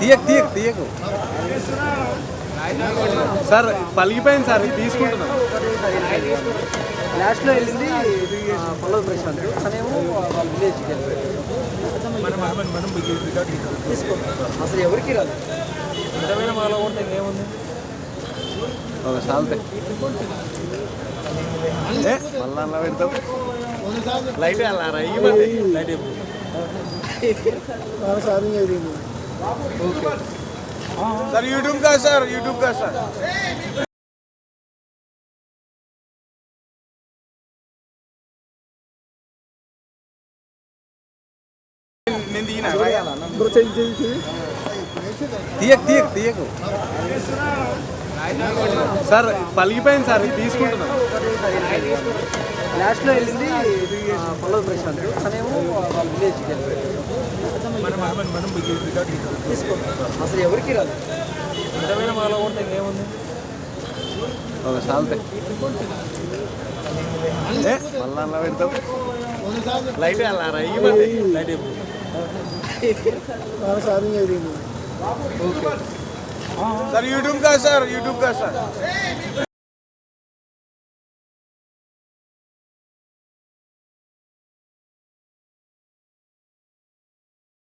తీయకు తీయకు తీయకు. Sir పలిగిపోయింది sir ఇది తీసుకుంటున్నాం లాస్ట్లో వెళ్ళింది పల్లవి ప్రశాంత్ తనేమో వాళ్ళ విలేజ్కి వెళ్ళిపోయాడు. తీసుకో అసలు ఎవరికి రాదు. మాలో ఒక సాల్తే మళ్ళా పెడతాం లైట్ అలా రయ్యమంటే లైట్ సారీ అయిపోయింది सर यूट्यूब का सर यूट्यूब का सर బ్రో చేంజ్ చేసి తీయకు తీయకు తీయకు సార్ పలిగిపోయింది సార్ ఇది తీసుకుంటున్నాం లాస్ట్లో వెళ్ళింది ఆ, పల్లవి ప్రశాంత్ తీసుకో అసలు ఎవరికి రాదు మితమైన మాలో ఉంటే ఇంకేముంది ఒక సాల్తే ఏ, మళ్ళా అలా పెడతాం లైట్ అలా రయ్యమంటే లైట్ సారీ అయిపోయింది सर यूट्यूब का सर यूट्यूब का सर